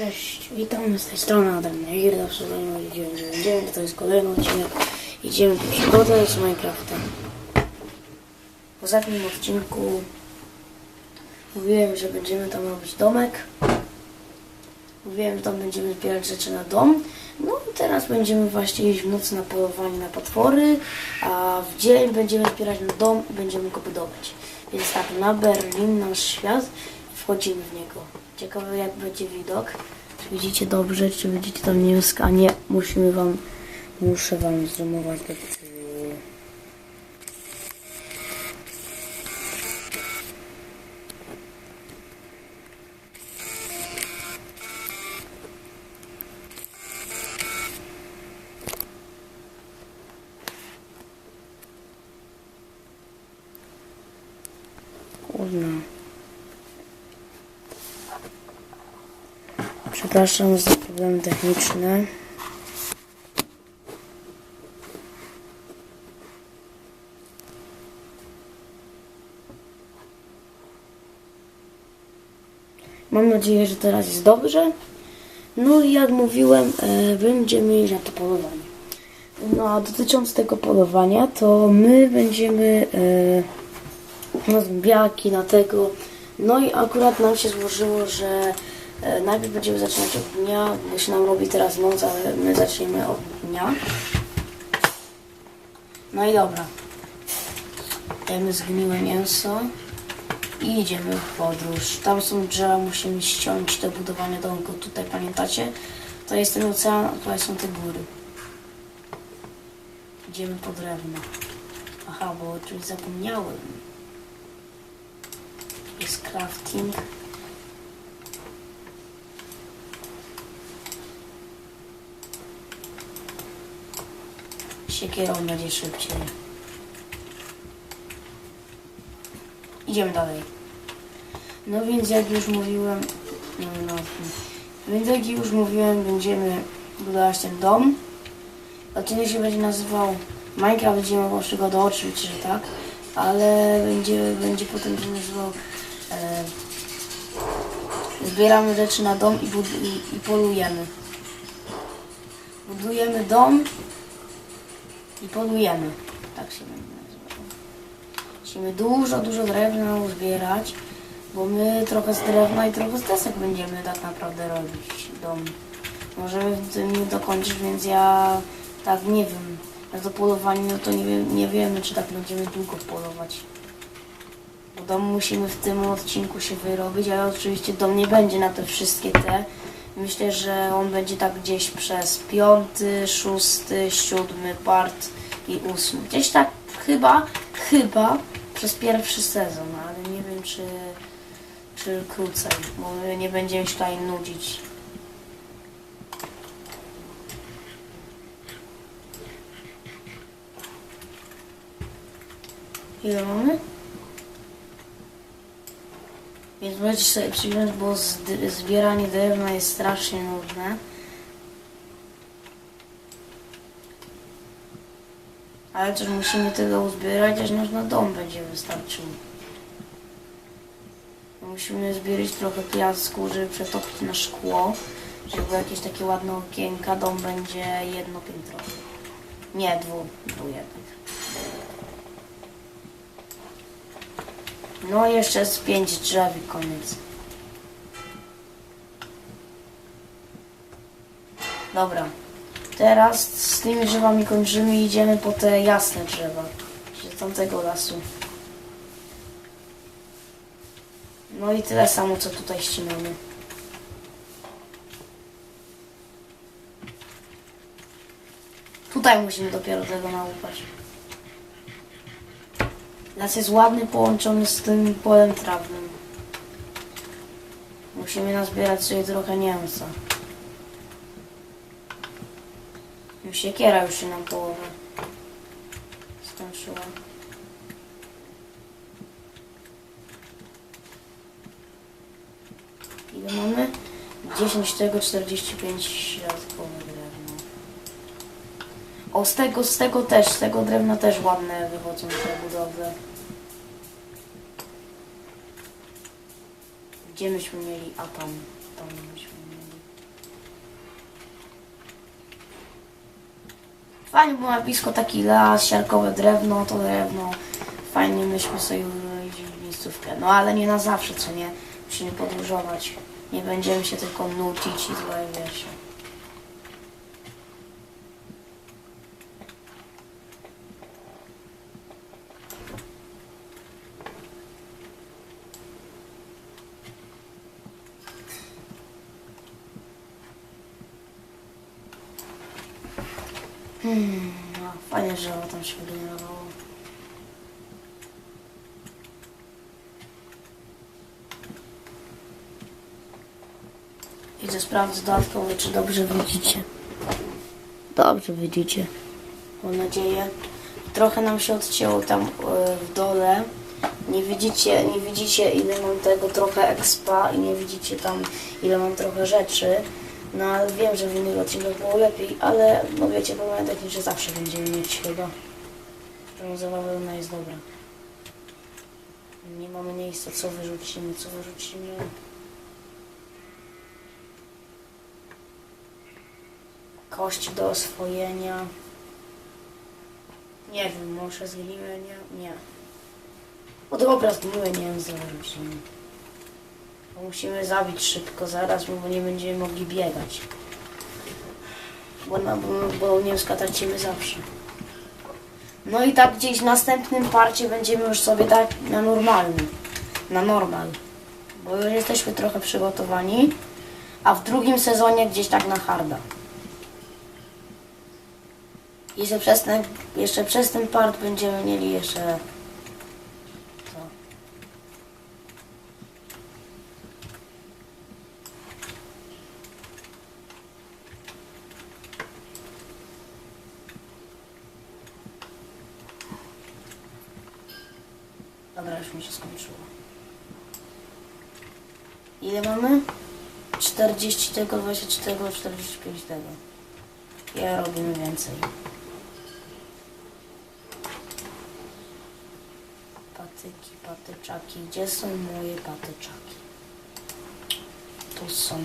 Cześć, witam z tej strony Adam Negir, zawsze za mną 999, to jest kolejny odcinek. Idziemy po przygodę z Minecraftem. W ostatnim odcinku mówiłem, że będziemy tam robić domek. Mówiłem, że tam będziemy zbierać rzeczy na dom. No teraz będziemy właśnie iść w nocy na polowanie na potwory, a w dzień będziemy zbierać na dom i będziemy go budować. Więc tak, na Berlin, nasz świat, wchodzimy w niego. Ciekawe jak będzie widok. Czy widzicie dobrze, czy widzicie tam niebiesko, a nie, musimy wam, muszę wam zoomować do tyłu. Kurna. Przepraszam za problemy techniczne. Mam nadzieję, że teraz jest dobrze. No i jak mówiłem, e, będziemy iść na to polowanie. No a dotycząc tego polowania, to my będziemy e, na zombiaki, na tego. No i akurat nam się złożyło, że najpierw będziemy zaczynać od dnia, bo się nam robi teraz noc, ale my zaczniemy od dnia. No i dobra. Jemy zgniłe mięso i idziemy w podróż. Tam są drzewa, musimy ściąć do budowania domku. Tutaj pamiętacie? To jest ten ocean, a tutaj są te góry. Idziemy po drewno. Aha, bo o czymś zapomniałem. Jest crafting. Siekierą będzie szybciej. Idziemy dalej. No więc jak już mówiłem, no, no, więc jak już mówiłem, będziemy budować ten dom. Odcinek się będzie nazywał Minecraft Zimowa Przygoda, oczywiście, że tak, ale będzie, będzie potem się nazywał e, Zbieramy rzeczy na dom i, i, i polujemy. Budujemy dom i polujemy. Tak się będzie nazywało. Musimy dużo, dużo drewna uzbierać, bo my trochę z drewna i trochę z desek będziemy tak naprawdę robić dom. Możemy w tym nie dokończyć, więc ja tak nie wiem. Na to polowanie, no to nie, wiem, nie wiemy, czy tak będziemy długo polować. Bo dom musimy w tym odcinku się wyrobić, ale oczywiście dom nie będzie na te wszystkie te. Myślę, że on będzie tak gdzieś przez piąty, szósty, siódmy part i ósmy. Gdzieś tak chyba, chyba przez pierwszy sezon, ale nie wiem czy, czy krócej, bo nie będziemy się tutaj nudzić. Ile mamy? Więc możecie sobie przyjąć, bo zbieranie drewna jest strasznie nudne. Ale też musimy tyle uzbierać, aż nasz na dom będzie wystarczył. Musimy zbierać trochę piasku, żeby przetopić na szkło, żeby jakieś takie ładne okienka. Dom będzie jednopiętrowy. Nie, dwu, dwu jednak. No jeszcze z pięć drzew i koniec. Dobra. Teraz z tymi drzewami kończymy i idziemy po te jasne drzewa. Z tamtego lasu. No i tyle samo co tutaj ścinamy. Tutaj musimy dopiero tego nałupać. Las jest ładny, połączony z tym polem trawnym. Musimy nazbierać sobie trochę mięsa. Już siekiera już się nam połowę skończyła. Ile mamy? 10 tego, 45 dodatkowe drewno. O, z tego, z tego też, z tego drewna też ładne wychodzą te budowy. Gdzie myśmy mieli atom? Tam myśmy mieli. Fajnie było na blisko taki las, siarkowe drewno, to drewno. Fajnie myśmy sobie urządzili miejscówkę. No ale nie na zawsze, co nie? Musimy podróżować. Nie będziemy się tylko nucić i złe wiesz. Hmm, no, fajnie, że tam się wygenerowało. Idę sprawdzić dodatkowo, czy dobrze widzicie. Dobrze widzicie. Mam nadzieję. Trochę nam się odcięło tam e, w dole. Nie widzicie, nie widzicie ile mam tego trochę expa i nie widzicie tam ile mam trochę rzeczy. No ale wiem, że w innych odcinkach było lepiej, ale no wiecie, pamiętajcie, że zawsze będziemy mieć chyba. Zabawa ona jest dobra. Nie mamy miejsca, co wyrzucimy, co wyrzucimy. Kości do oswojenia. Nie wiem, może zgniłe, nie? Nie. O dobra, zgniłe, nie wiem, co wyrzucimy. Musimy zabić szybko zaraz, bo nie będziemy mogli biegać. Bo, na, bo, bo mięska tracimy zawsze. No i tak gdzieś w następnym parcie będziemy już sobie tak na normalny. Na normal. Bo już jesteśmy trochę przygotowani. A w drugim sezonie gdzieś tak na harda. Jeszcze przez ten, jeszcze przez ten part będziemy mieli jeszcze... Co? Dobra, już mi się skończyło. Ile mamy? 40 tego, 24, 45 tego. Ja robimy więcej. Patyki, patyczaki. Gdzie są moje patyczaki? Tu są.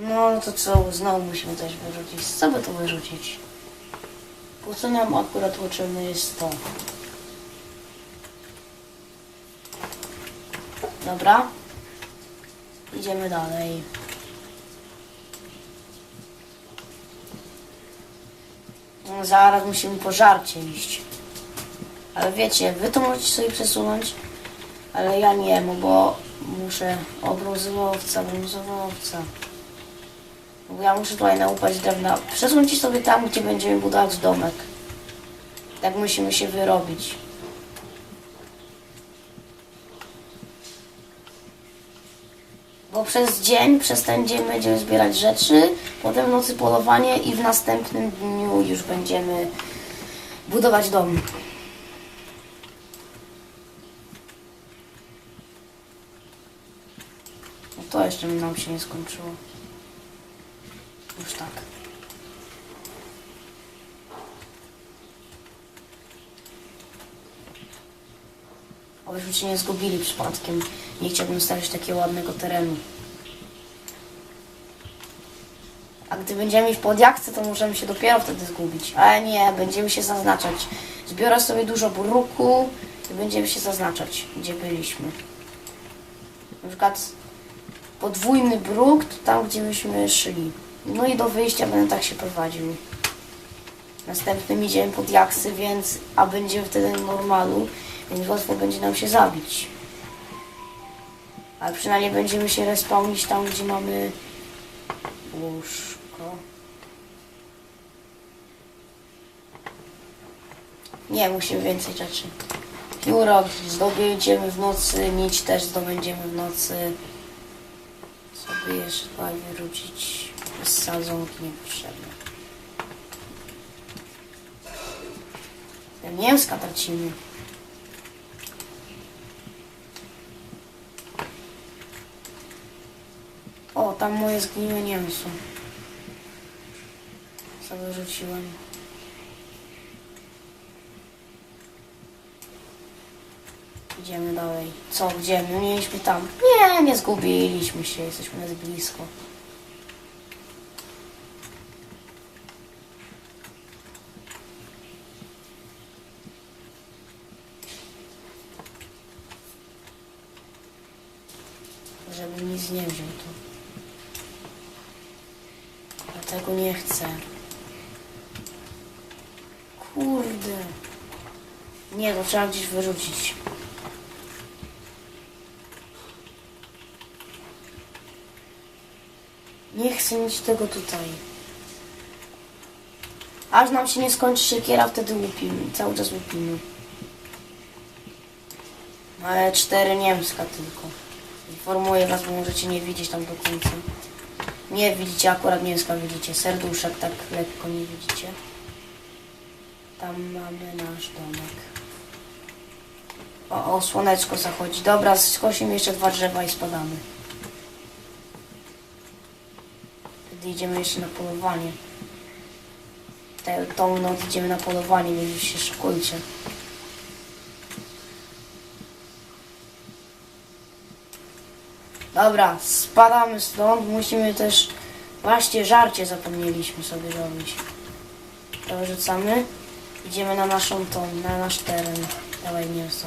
No to co, znowu musimy coś wyrzucić. Co by tu wyrzucić? Po co nam akurat potrzebne jest to? Dobra. Idziemy dalej. No, zaraz musimy po żarcie iść. Ale wiecie, wy to możecie sobie przesunąć, ale ja nie, bo muszę obrązowca, brązowca. Ja muszę tutaj naupać drewna. Przesuńcie sobie tam, gdzie będziemy budować domek. Tak musimy się wyrobić. Bo przez dzień, przez ten dzień będziemy zbierać rzeczy, potem w nocy polowanie i w następnym dniu już będziemy budować dom. No to jeszcze nam się nie skończyło. Już tak. Obyśmy się nie zgubili przypadkiem. Nie chciałbym stawiać takiego ładnego terenu. A gdy będziemy w podjachce, to możemy się dopiero wtedy zgubić. Ale nie, będziemy się zaznaczać. Zbiorę sobie dużo bruku i będziemy się zaznaczać, gdzie byliśmy. Na przykład podwójny bruk, to tam, gdzie myśmy szli. No i do wyjścia będę tak się prowadził. Następnym idziemy pod jaksy, więc a będziemy wtedy normalu, więc łatwo będzie nam się zabić. Ale przynajmniej będziemy się respawnić tam, gdzie mamy łóżko. Nie, musimy więcej rzeczy. Pióro zdobędziemy w nocy, nić też zdobędziemy w nocy. Sobie jeszcze bez sadzonki niepotrzebne. Te mięska tracimy. O, tam moje zgniłe mięso. Co wyrzuciłem. Idziemy dalej. Co, gdzie? My mieliśmy tam. Nie, nie zgubiliśmy się, jesteśmy nawet blisko. Żeby nic nie wziął tu. Dlatego nie chcę. Kurde. Nie, to trzeba gdzieś wyrzucić. Nie chcę mieć tego tutaj. Aż nam się nie skończy siekiera, wtedy łupimy. Cały czas łupimy. Ale cztery niemska tylko. Informuję was, bo możecie nie widzieć tam do końca. Nie widzicie, akurat niemska widzicie. Serduszek tak lekko nie widzicie. Tam mamy nasz domek. O, o, słoneczko zachodzi. Dobra, skosimy jeszcze dwa drzewa i spadamy. Wtedy idziemy jeszcze na polowanie. Te, tą noc idziemy na polowanie, więc się szykujcie. Dobra, spadamy stąd. Musimy też... Właśnie żarcie zapomnieliśmy sobie robić. To wyrzucamy. Idziemy na naszą tą, na nasz teren. Dawaj mięso.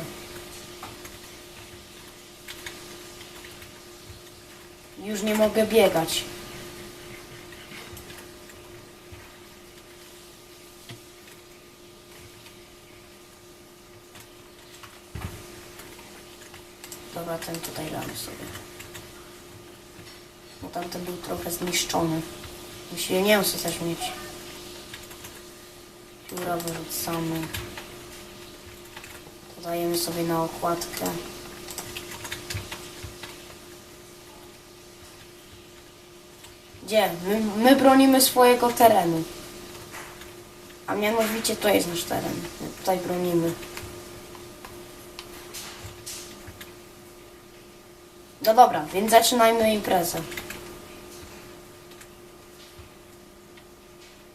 Już nie mogę biegać. Dobra, ten tutaj damy sobie. Bo tamten był trochę zniszczony. Musimy mięso też mieć. Pióra wyrzucamy. To dajemy sobie na okładkę. Gdzie? My, my bronimy swojego terenu. A mianowicie to jest nasz teren. My tutaj bronimy. No dobra, więc zaczynajmy imprezę.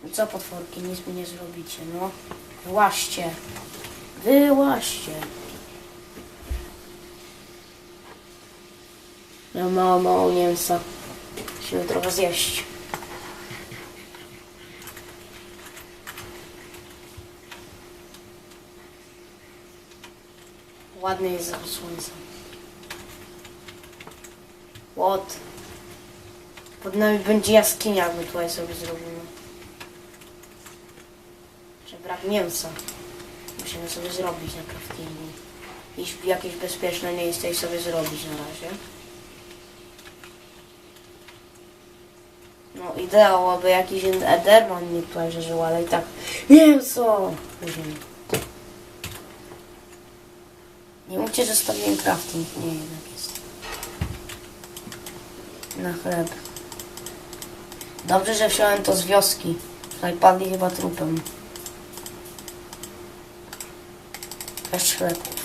No co potworki, nic mi nie zrobicie, no. Wyłaźcie. Wyłaźcie. Ja mało, mało mięsa. Musimy trochę zjeść. Ładny jest zachód słońca. Łot. Pod nami będzie jaskinia, jak my tutaj sobie zrobimy. Że brak mięsa. Musimy sobie zrobić na craftingu. Iść jakieś bezpieczne miejsce i sobie zrobić na razie. Ideał, aby jakiś Ederman nie tutaj żył, ale i tak mięso! Nie mówcie, że stawiłem crafting. Nie, jednak jest. Na chleb. Dobrze, że wziąłem to z wioski. Tutaj padli chyba trupem. Bez chlebów.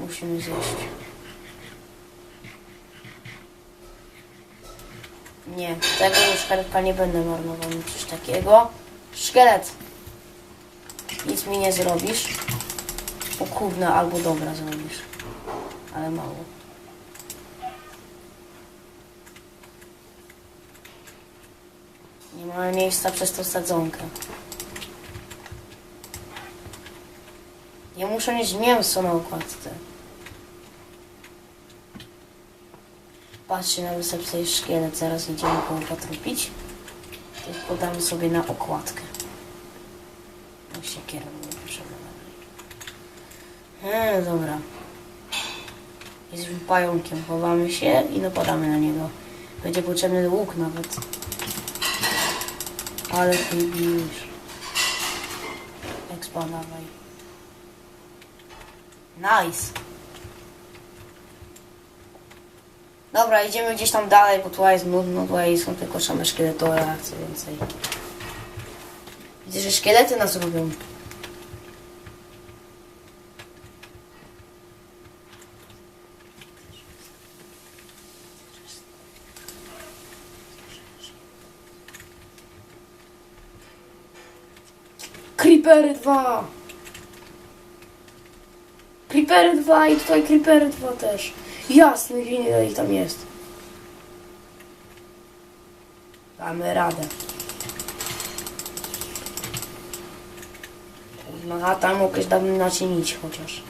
Musimy zjeść. Nie, tego już szkeletka nie będę marnował coś takiego. Szkielet! Nic mi nie zrobisz. O kurna, albo dobra zrobisz. Ale mało. Nie mamy miejsca przez tą sadzonkę. Muszę mieć mięso na okładce. Patrzcie na wysepce szkielet, zaraz idziemy go potrupić. Tylko damy sobie na okładkę. No się kieruję, proszę Eee, dobra. Jesteśmy pająkiem, chowamy się i napadamy na niego. Będzie potrzebny łuk nawet. Ale ty bijesz. Expa dawaj. Nice. Dobra, idziemy gdzieś tam dalej, bo tutaj jest nudno, tutaj są tylko same szkieletowe, a chcę więcej. Widzę, że szkielety nas robią. Creepery 2! Creepery 2 i tutaj Creepery 2 też. Jasny gwint, ile ich tam jest. Damy radę. No a tam mogę damy nacienić chociaż.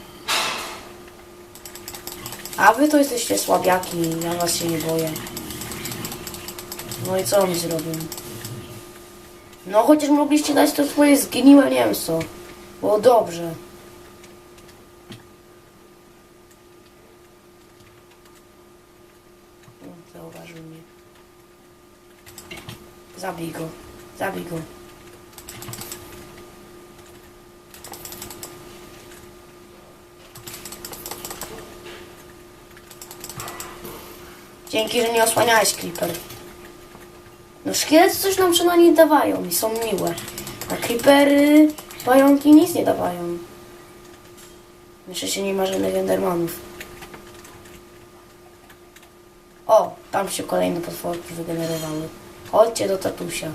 A wy to jesteście słabiaki, ja was się nie boję. No i co mi zrobił? No chociaż mogliście dać to swoje zgniłe mięso. Było dobrze. No, Zauważył mnie. Zabij go. Zabij go. Dzięki, że nie osłaniałeś Creeper. No szkielety coś nam przynajmniej dawają i są miłe. A creepery, pająki nic nie dawają. Jeszcze się nie ma żadnych endermanów. O, tam się kolejne potworki wygenerowały. Chodźcie do tatusia.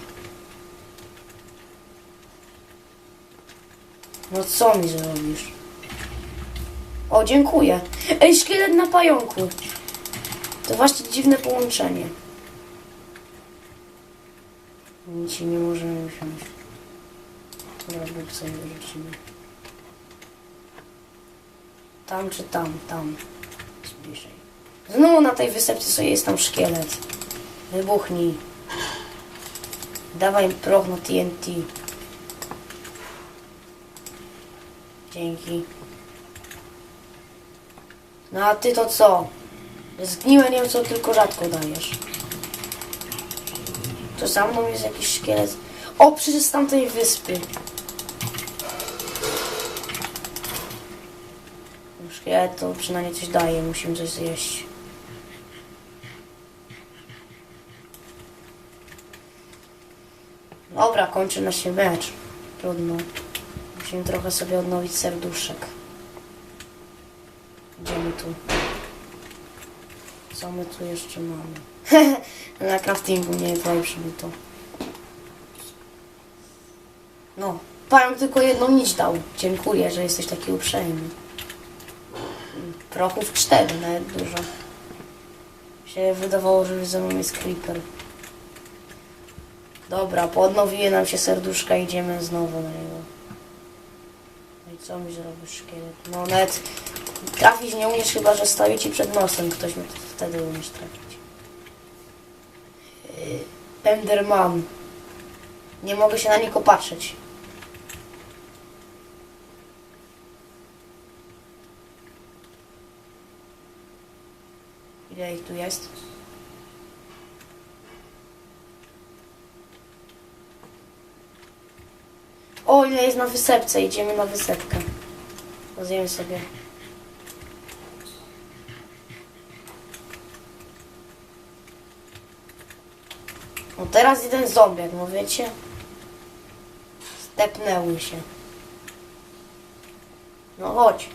No co mi zrobisz? O, dziękuję. Ej, szkielet na pająku. To właśnie dziwne połączenie. Nic nie możemy wziąć. Dobra, bób sobie wyrzucimy. Tam czy tam? Tam. Jest. Znowu na tej wysepce sobie jest tam szkielet. Wybuchnij. Dawaj proch na TNT. Dzięki. No a ty to co? Zgniłe co tylko rzadko dajesz. To za mną jest jakiś szkielet. O, przecież z tamtej wyspy. Szkielet to przynajmniej coś daje, musimy coś zjeść. Dobra, kończy na się mecz. Trudno. Musimy trochę sobie odnowić serduszek. Idziemy tu. Co my tu jeszcze mamy? Na craftingu nie jest przybito. No, pan tylko jedną nić dał. Dziękuję, że jesteś taki uprzejmy. Prochów cztery, nawet dużo. Się wydawało, że ze mną jest creeper. Dobra, podnowiły nam się serduszka, idziemy znowu na niego. No i co mi zrobisz, szkielet? No nawet trafić nie umiesz, chyba że stoi ci przed nosem. Ktoś mi wtedy umiesz trafić. Yy, Enderman. Nie mogę się na niego patrzeć. Ile ich tu jest? O, ile jest na wysepce. Idziemy na wysepkę. Pozjemy sobie. No teraz jeden zombiak, no wiecie? Stepnęły się. No chodź.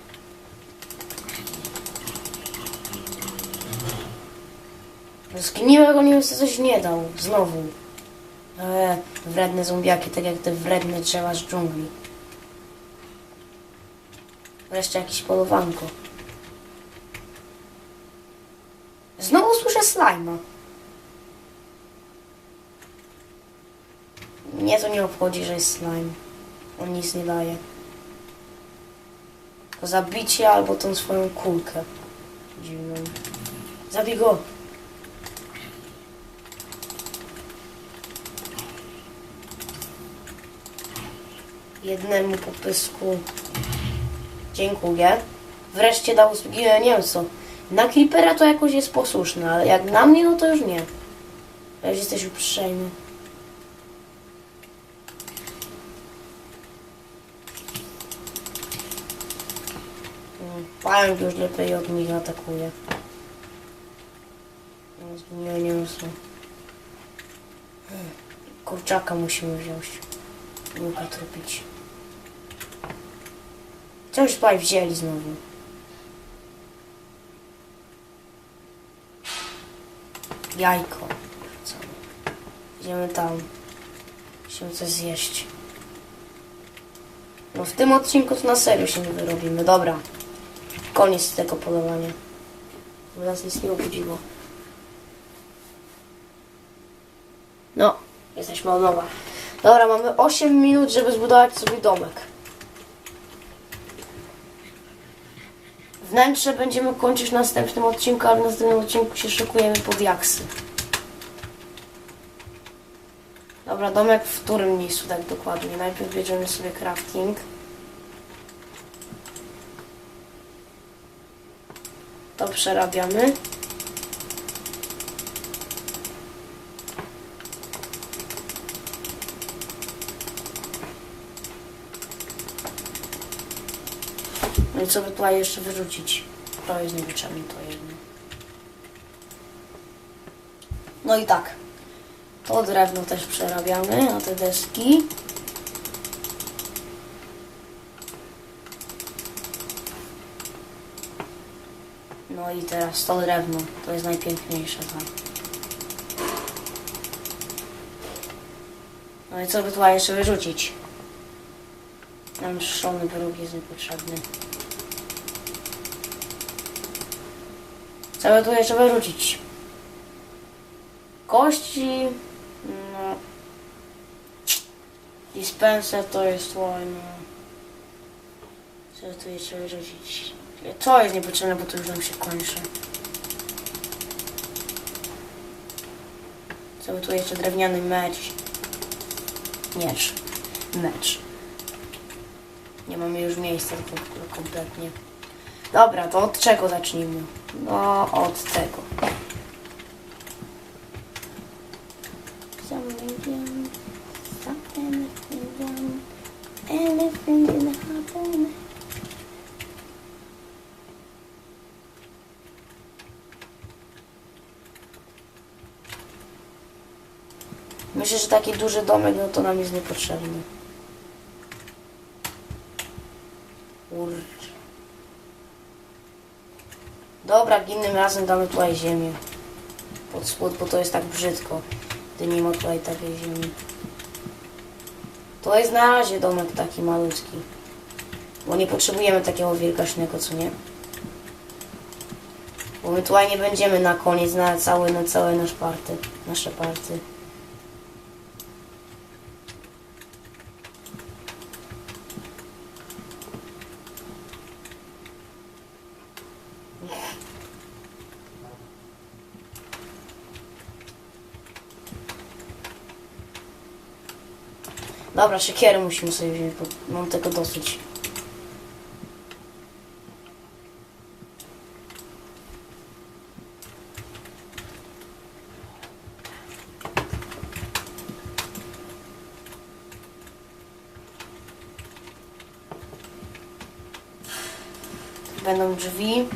Zgniłego nie wiem, co coś nie dał. Znowu. Eee, wredne zombiaki, tak jak te wredne drzewa z dżungli. Wreszcie jakieś polowanko. Znowu słyszę slajma. Mnie to nie obchodzi, że jest slime. On nic nie daje. To zabicie albo tą swoją kulkę. Dziwną. Zabij go! Jednemu po pysku. Dziękuję. Wreszcie dał zgniłe mięso. Na Creepera to jakoś jest posłuszne, ale jak na mnie, no to już nie. Ja już jesteś uprzejmy. Mm, Pająk już lepiej od nich atakuje. Zgniłe mięso. Kurczaka musimy wziąć. Luka tropić. Co już tutaj wzięli znowu? Jajko. Co? Idziemy tam. Musimy coś zjeść. No w tym odcinku to na serio się nie wyrobimy. Dobra. Koniec tego polowania. Bo nas nic nie obudziło. No, jesteśmy od nowa. Dobra, mamy 8 minut, żeby zbudować sobie domek. Wnętrze będziemy kończyć w następnym odcinku, ale w następnym odcinku się szykujemy pod jaksy. Dobra, domek w którym miejscu tak dokładnie? Najpierw bierzemy sobie crafting. To przerabiamy. No i co by tutaj jeszcze wyrzucić? To jest niepotrzebne to jedno. No i tak. To drewno też przerabiamy na te deski. No i teraz to drewno. To jest najpiękniejsze tam. No i co by tutaj jeszcze wyrzucić? Nam szony wyrób jest niepotrzebny. By tu jeszcze wyrzucić? Kości. No. Dispenser to jest oj, no. Co tu jeszcze wyrzucić? To jest niepotrzebne, bo to już nam się kończy. By tu jeszcze drewniany mecz? Miecz. Mecz. Nie mamy już miejsca kom- kompletnie. Dobra, to od czego zacznijmy? No, od tego. Myślę, że taki duży domek, no to nam jest niepotrzebny. Dobra, innym razem damy tutaj ziemię. Pod spód, bo to jest tak brzydko, gdy nie ma tutaj takiej ziemi. To jest na razie domek taki malutki. Bo nie potrzebujemy takiego wielkaśnego, co nie? Bo my tutaj nie będziemy na koniec, na cały, na całe nasz party, nasze party. Dobra, siekierę musimy sobie wziąć, bo mam tego dosyć. Będą drzwi.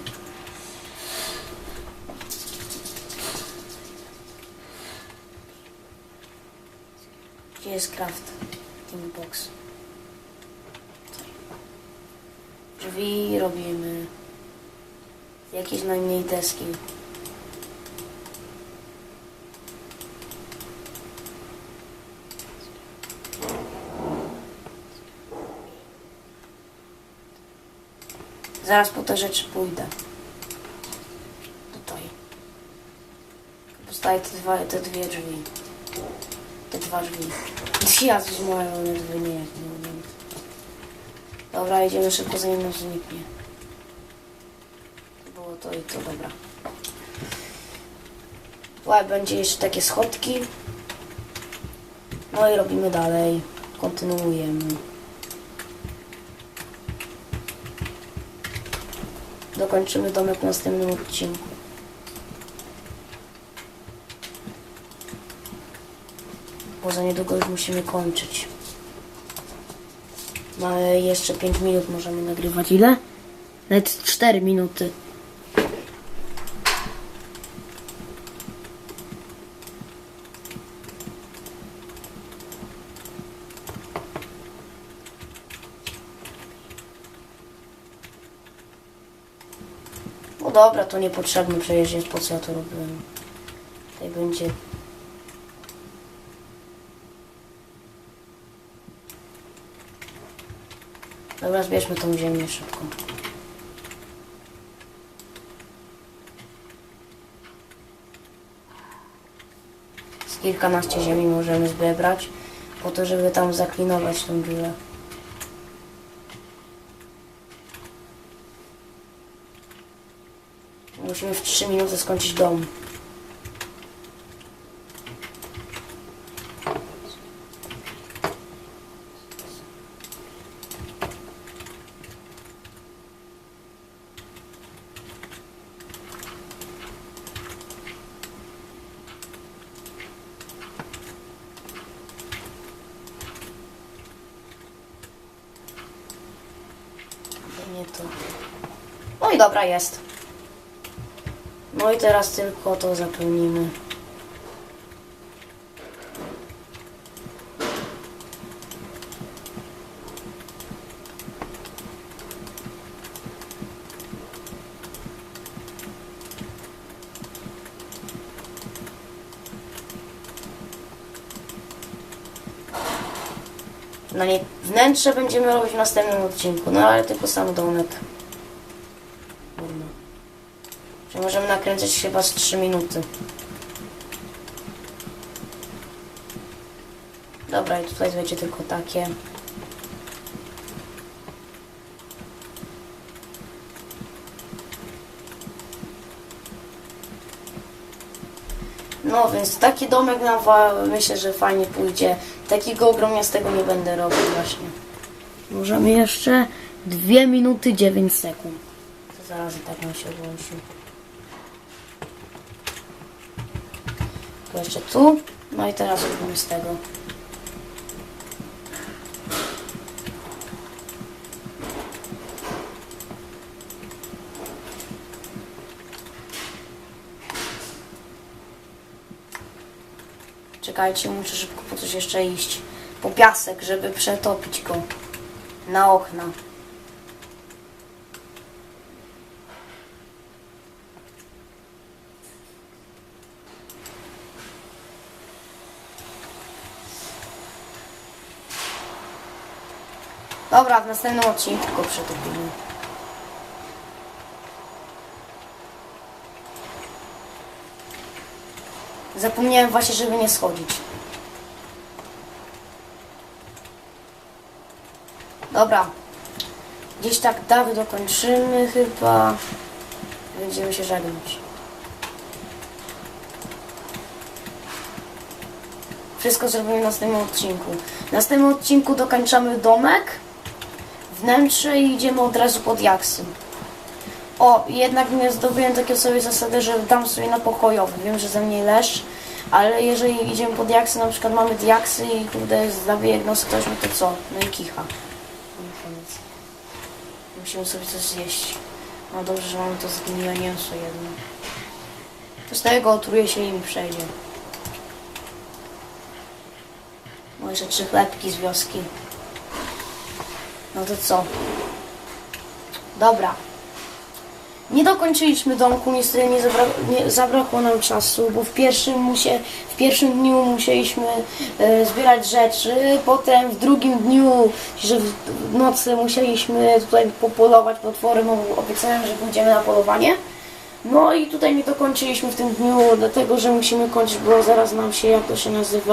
Gdzie jest craft? Team box. Drzwi robimy. Jakieś najmniej deski. Zaraz po te rzeczy pójdę. Tutaj. Postawię te, dwa, te dwie drzwi. Te dwa drzwi. Jezus moje, one drzwi nie, nie. Dobra, idziemy szybko zanim nam zniknie. Było to i to, dobra. Tutaj będzie jeszcze takie schodki. No i robimy dalej. Kontynuujemy. Dokończymy domek w następnym odcinku. Bo za niedługo już musimy kończyć. Mamy jeszcze 5 minut, możemy nagrywać. Ile? Nawet 4 minuty. No dobra, to niepotrzebne przecież jest, po co ja to robiłem. Tutaj będzie... Dobra, zbierzmy tą ziemię szybko. Z kilkanaście ziemi możemy zebrać, po to, żeby tam zaklinować tą dziurę. Musimy w 3 minuty skończyć dom. To Nie to. No i dobra, jest. No i teraz tylko to zapełnimy. Na nie wnętrze będziemy robić w następnym odcinku, no ale tylko sam domek. Kurna. Że możemy nakręcić chyba z 3 minuty. Dobra, i tutaj będzie tylko takie. No więc taki domek nam myślę, że fajnie pójdzie. Takiego ogromniastego nie będę robił właśnie. Możemy jeszcze 2 minuty 9 sekund. To zaraz i tak nam się włączy. Jeszcze tu. No i teraz robimy z tego. Czekajcie, muszę szybko po coś jeszcze iść. Po piasek, żeby przetopić go. Na okna. Dobra, w następnym odcinku przetopimy. Zapomniałem właśnie, żeby nie schodzić. Dobra. Gdzieś tak dawno dokończymy chyba. Będziemy się żegnać. Wszystko zrobimy w następnym odcinku. W następnym odcinku dokończamy domek, wnętrze i idziemy od razu pod jaksy. O, jednak nie zdobyłem takiej sobie zasady, że dam sobie na pokojowy. Wiem, że ze mnie leż, ale jeżeli idziemy pod jaksy, na przykład mamy diaksy i kurde zabije nos ktoś, no to co? No i kicha. No. Musimy sobie coś zjeść. No dobrze, że mamy to zgniłe mięso jedno. To z tego otruje się i mi przejdzie. Jeszcze trzy chlebki z wioski. No to co? Dobra. Nie dokończyliśmy domku, niestety nie, zabra nie zabrakło nam czasu, bo w pierwszym, w pierwszym dniu musieliśmy e, zbierać rzeczy, potem w drugim dniu, że w, w nocy musieliśmy tutaj popolować potwory, bo obiecałem, że pójdziemy na polowanie. No i tutaj nie dokończyliśmy w tym dniu, dlatego że musimy kończyć, bo zaraz nam się, jak to się nazywa,